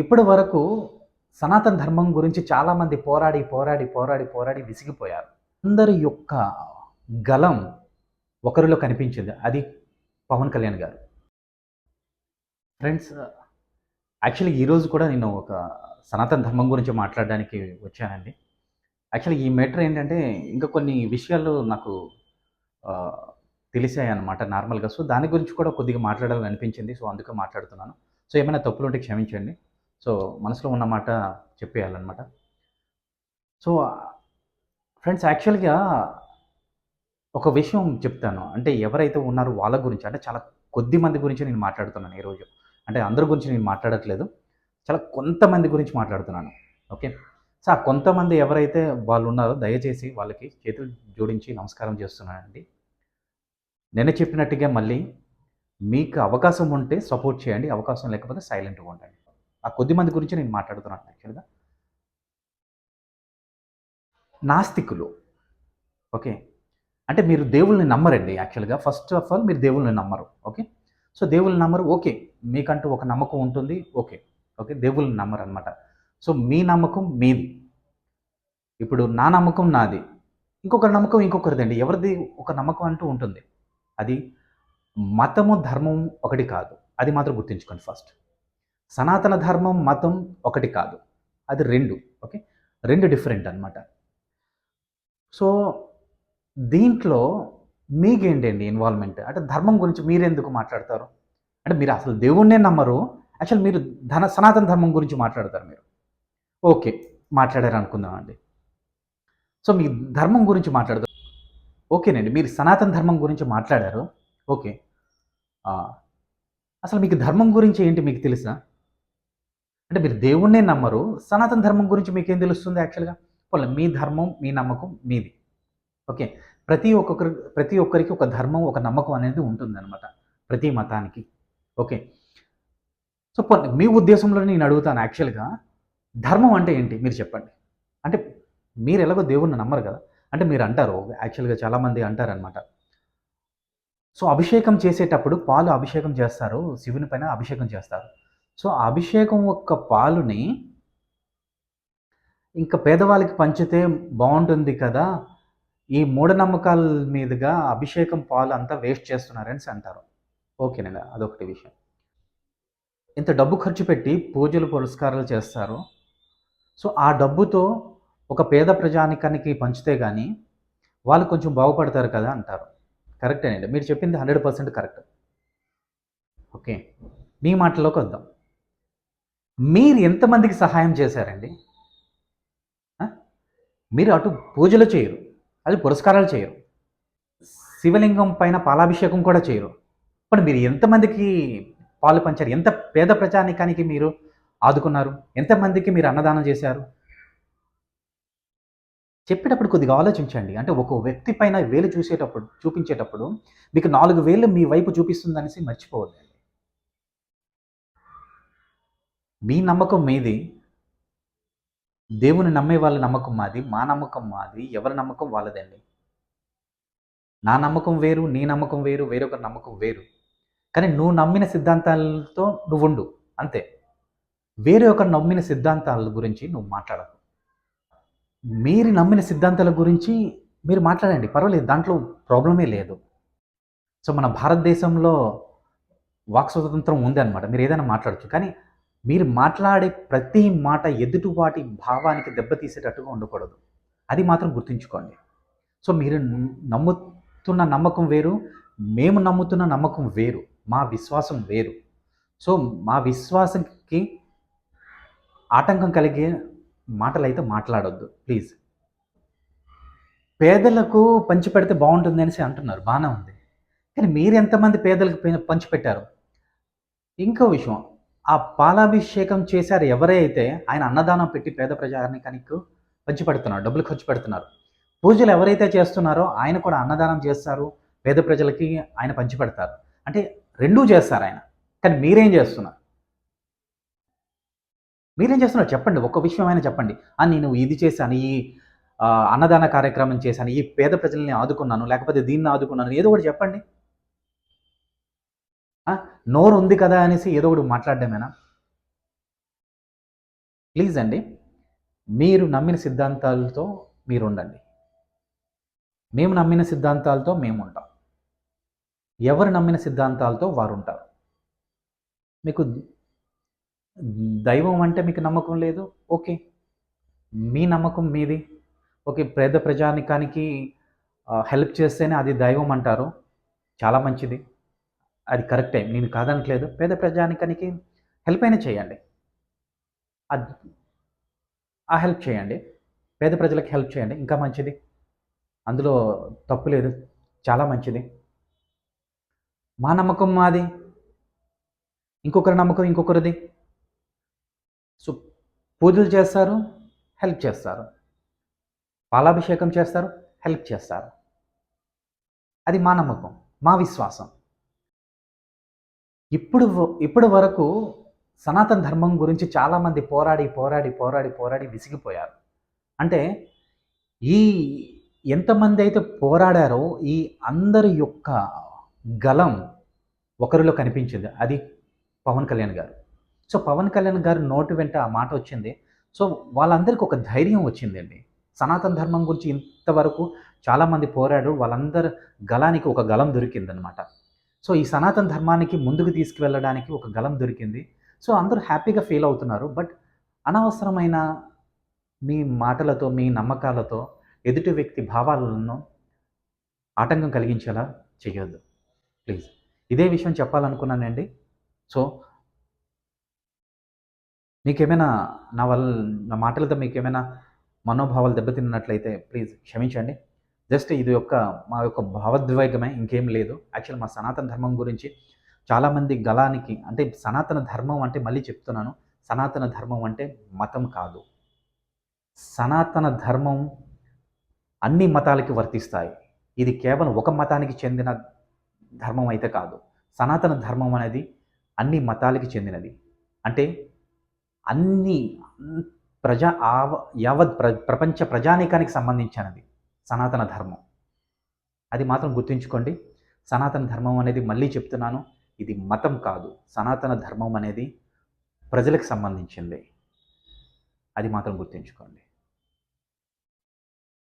ఇప్పటి వరకు సనాతన ధర్మం గురించి చాలామంది పోరాడి పోరాడి పోరాడి పోరాడి విసిగిపోయారు. అందరి యొక్క గలం ఒకరిలో కనిపించింది. అది పవన్ కళ్యాణ్ గారు. ఫ్రెండ్స్ యాక్చువల్లీ ఈరోజు కూడా నేను ఒక సనాతన ధర్మం గురించి మాట్లాడడానికి వచ్చానండి. యాక్చువల్లీ ఈ మ్యాటర్ ఏంటంటే ఇంకా కొన్ని విషయాలు నాకు ఆ, తెలిసాయి నార్మల్గా. సో దాని గురించి కూడా కొద్దిగా మాట్లాడాలని అనిపించింది. సో అందుకే మాట్లాడుతున్నాను. సో ఏమైనా తప్పులు ఉంటే క్షమించండి. సో మనసులో ఉన్న మాట చెప్పేయాలన్నమాట. సో ఫ్రెండ్స్ యాక్చువల్గా ఒక విషయం చెప్తాను. అంటే ఎవరైతే ఉన్నారో వాళ్ళ గురించి అంటే చాలా కొద్ది మంది గురించి నేను మాట్లాడుతున్నాను ఈరోజు అంటే అందరి గురించి నేను మాట్లాడట్లేదు. చాలా కొంతమంది గురించి మాట్లాడుతున్నాను. ఓకే? సో ఆ కొంతమంది ఎవరైతే వాళ్ళు ఉన్నారో దయచేసి వాళ్ళకి చేతులు జోడించి నమస్కారం చేస్తున్నానండి. నేను చెప్పినట్టుగా మళ్ళీ మీకు అవకాశం ఉంటే సపోర్ట్ చేయండి. అవకాశం లేకపోతే సైలెంట్గా ఉండండి. ఆ కొద్ది మంది గురించి నేను మాట్లాడుతున్నాను యాక్చువల్గా నాస్తికులు. ఓకే? అంటే మీరు దేవుళ్ళని నమ్మరండి యాక్చువల్గా ఫస్ట్ ఆఫ్ ఆల్ మీరు దేవుళ్ళని నమ్మరు. ఓకే? సో దేవుళ్ళని నమ్మరు ఓకే. మీకంటూ ఒక నమ్మకం ఉంటుంది ఓకే. ఓకే? దేవుళ్ళని నమ్మరు అనమాట సో మీ నమ్మకం మీది. ఇప్పుడు నా నమ్మకం నాది. ఇంకొకరి నమ్మకం ఇంకొకరిదండి. ఎవరిది ఒక నమ్మకం అంటూ ఉంటుంది? అది మతము ధర్మం ఒకటి కాదు. అది మాత్రం గుర్తుంచుకోండి ఫస్ట్ సనాతన ధర్మం మతం ఒకటి కాదు. అది రెండు ఓకే? రెండు డిఫరెంట్ అన్నమాట. సో దీంట్లో మీకేంటండి ఇన్వాల్వ్మెంట్ అంటే ధర్మం గురించి మీరెందుకు మాట్లాడతారు? అంటే మీరు అసలు దేవుణ్ణే నమ్మరు. యాక్చువల్ మీరు ధన సనాతన ధర్మం గురించి మాట్లాడతారు మీరు. ఓకే మాట్లాడారు అనుకుందామండి సో మీ ధర్మం గురించి మాట్లాడదు. ఓకేనండి మీరు సనాతన ధర్మం గురించి మాట్లాడారు. ఓకే. అసలు మీకు ధర్మం గురించి ఏంటి మీకు తెలుసా? అంటే మీరు దేవుణ్ణే నమ్మరు. సనాతన ధర్మం గురించి మీకేం తెలుస్తుంది యాక్చువల్గా? పోలే మీ ధర్మం మీ నమ్మకం మీది. ఓకే? ప్రతి ఒక్కొక్కరి ప్రతి ఒక్కరికి ఒక ధర్మం ఒక నమ్మకం అనేది ఉంటుందన్నమాట. ప్రతి మతానికి. ఓకే? సో పోనీ మీ ఉద్దేశంలో నేను అడుగుతాను యాక్చువల్గా. ధర్మం అంటే ఏంటి? మీరు చెప్పండి. అంటే మీరు ఎలాగో దేవుణ్ణి నమ్మరు కదా? అంటే మీరు అంటారు యాక్చువల్గా చాలామంది అంటారనమాట సో అభిషేకం చేసేటప్పుడు పాలు అభిషేకం చేస్తారు శివుని పైన అభిషేకం చేస్తారు. సో అభిషేకం యొక్క పాలుని ఇంకా పేదవాళ్ళకి పంచితే బాగుంటుంది కదా. ఈ మూఢనమ్మకాల మీదుగా అభిషేకం పాలు అంతా వేస్ట్ చేస్తున్నారని అంటారు. ఓకేనండి అదొకటి విషయం. ఇంత డబ్బు ఖర్చు పెట్టి పూజలు పురస్కారాలు చేస్తారు. సో ఆ డబ్బుతో ఒక పేద ప్రజానికానికి పంచితే కానీ వాళ్ళు కొంచెం బాగుపడతారు కదా అంటారు. కరెక్టేనండి మీరు చెప్పింది హండ్రెడ్ పర్సెంట్ కరెక్ట్. ఓకే మీ మాటలోకి వద్దాం. మీరు ఎంతమందికి సహాయం చేశారండి? మీరు అటు పూజలు చేయరు అది పురస్కారాలు చేయరు. శివలింగం పైన పాలాభిషేకం కూడా చేయరు. ఇప్పుడు మీరు ఎంతమందికి పాలు పంచారు? ఎంత పేద ప్రజానికానికి మీరు ఆదుకున్నారు? ఎంతమందికి మీరు అన్నదానం చేశారు? చెప్పేటప్పుడు కొద్దిగా ఆలోచించండి. అంటే ఒక వ్యక్తి పైన వేలు చూసేటప్పుడు చూపించేటప్పుడు మీకు నాలుగు వేలు మీ వైపు చూపిస్తుందనేసి మర్చిపోవద్దు మీ నమ్మకం మీది. దేవుని నమ్మే వాళ్ళ నమ్మకం మాది మా నమ్మకం మాది ఎవరి నమ్మకం వాళ్ళదండి. నా నమ్మకం వేరు నీ నమ్మకం వేరు వేరొకరి నమ్మకం వేరు. కానీ నువ్వు నమ్మిన సిద్ధాంతాలతో నువ్వు ఉండు అంతే. వేరే ఒకరు నమ్మిన సిద్ధాంతాల గురించి నువ్వు మాట్లాడకు. మీరు నమ్మిన సిద్ధాంతాల గురించి మీరు మాట్లాడండి పర్వాలేదు దాంట్లో ప్రాబ్లమే లేదు. సో మన భారతదేశంలో వాక్ స్వతంత్రం ఉంది అనమాట మీరు ఏదైనా మాట్లాడచ్చు. కానీ మీరు మాట్లాడే ప్రతి మాట ఎదుటివాటి భావానికి దెబ్బతీసేటట్టుగా ఉండకూడదు. అది మాత్రం గుర్తుంచుకోండి. సో మీరు నమ్ముతున్న నమ్మకం వేరు మేము నమ్ముతున్న నమ్మకం వేరు మా విశ్వాసం వేరు. సో మా విశ్వాసంకి ఆటంకం కలిగే మాటలు అయితే మాట్లాడొద్దు ప్లీజ్. పేదలకు పంచిపెడితే బాగుంటుంది అనేసి అంటున్నారు బాగానే ఉంది. కానీ మీరు ఎంతమంది పేదలకు పంచిపెట్టారు ఇంకో విషయం ఆ పాలాభిషేకం చేశారు ఎవరైతే ఆయన అన్నదానం పెట్టి పేద ప్రజానికానికి ఖర్చు పెడుతున్నారు డబ్బులు ఖర్చు పెడుతున్నారు పూజలు ఎవరైతే చేస్తున్నారో ఆయన కూడా అన్నదానం చేస్తారు పేద ప్రజలకి ఆయన పంచిపెడతారు. అంటే రెండూ చేస్తారు ఆయన. కానీ మీరేం చేస్తున్నారు? మీరేం చేస్తున్నారు? చెప్పండి ఒక్క విషయం అయినా చెప్పండి. ఆ నేను ఇది చేశాను ఈ అన్నదాన కార్యక్రమం చేశాను ఈ పేద ప్రజల్ని ఆదుకున్నాను లేకపోతే దీన్ని ఆదుకున్నాను ఏదో ఒకటి చెప్పండి. నోరు ఉంది కదా అనేసి ఏదో ఒకటి మాట్లాడడమేనా? ప్లీజ్ అండి మీరు నమ్మిన సిద్ధాంతాలతో మీరు ఉండండి మేము నమ్మిన సిద్ధాంతాలతో మేము ఉంటాం ఎవరు నమ్మిన సిద్ధాంతాలతో వారు ఉంటారు మీకు దైవం అంటే మీకు నమ్మకం లేదు? ఓకే. మీ నమ్మకం మీది. ఓకే పేద ప్రజానికానికి హెల్ప్ చేస్తేనే అది దైవం అంటారు. చాలా మంచిది. అది కరెక్టే నేను కాదనట్లేదు. పేద ప్రజానికానికి హెల్ప్ అయినా చేయండి. అది ఆ హెల్ప్ చేయండి. పేద ప్రజలకు హెల్ప్ చేయండి. ఇంకా మంచిది. అందులో తప్పు లేదు. చాలా మంచిది. మా నమ్మకం మాది. ఇంకొకరి నమ్మకం ఇంకొకరిది. సో పూజలు చేస్తారు. హెల్ప్ చేస్తారు. పాలాభిషేకం చేస్తారు. హెల్ప్ చేస్తారు. అది మా నమ్మకం. మా విశ్వాసం. ఇప్పుడు ఇప్పటి వరకు సనాతన ధర్మం గురించి చాలామంది పోరాడి పోరాడి పోరాడి పోరాడి విసిగిపోయారు. అంటే ఈ ఎంతమంది అయితే పోరాడారో ఈ అందరి యొక్క గలం ఒకరిలో కనిపించింది. అది పవన్ కళ్యాణ్ గారు. సో పవన్ కళ్యాణ్ గారు నోటి వెంట ఆ మాట వచ్చింది. సో వాళ్ళందరికీ ఒక ధైర్యం వచ్చిందండి. సనాతన ధర్మం గురించి ఇంతవరకు చాలామంది పోరాడు. వాళ్ళందరి గలానికి ఒక గలం దొరికిందనమాట సో ఈ సనాతన ధర్మానికి ముందుకు తీసుకువెళ్ళడానికి ఒక గలం దొరికింది. సో అందరూ హ్యాపీగా ఫీల్ అవుతున్నారు. బట్ అనవసరమైన మీ మాటలతో మీ నమ్మకాలతో ఎదుటి వ్యక్తి భావాలను ఆటంకం కలిగించేలా చేయొద్దు. ప్లీజ్. ఇదే విషయం చెప్పాలనుకున్నానండి. సో మీకేమైనా నా వల్ల నా మాటలతో మీకేమైనా మనోభావాలు దెబ్బతిన్నట్లయితే ప్లీజ్ క్షమించండి. జస్ట్ ఇది యొక్క మా యొక్క భావోద్వేగమే ఇంకేం లేదు. యాక్చువల్ మా సనాతన ధర్మం గురించి చాలామంది గలానికి అంటే సనాతన ధర్మం అంటే మళ్ళీ చెప్తున్నాను. సనాతన ధర్మం అంటే మతం కాదు. సనాతన ధర్మం అన్ని మతాలకి వర్తిస్తాయి. ఇది కేవలం ఒక మతానికి చెందిన ధర్మం అయితే కాదు. సనాతన ధర్మం అనేది అన్ని మతాలకి చెందినది. అంటే అన్ని ప్రజా ఆవ యావత్ ప్ర ప్రపంచ ప్రజానీకానికి సంబంధించినది. సనాతన ధర్మం. అది మాత్రం గుర్తుంచుకోండి. సనాతన ధర్మం అనేది మళ్ళీ చెప్తున్నాను. ఇది మతం కాదు. సనాతన ధర్మం అనేది ప్రజలకు సంబంధించింది. అది మాత్రం గుర్తుంచుకోండి.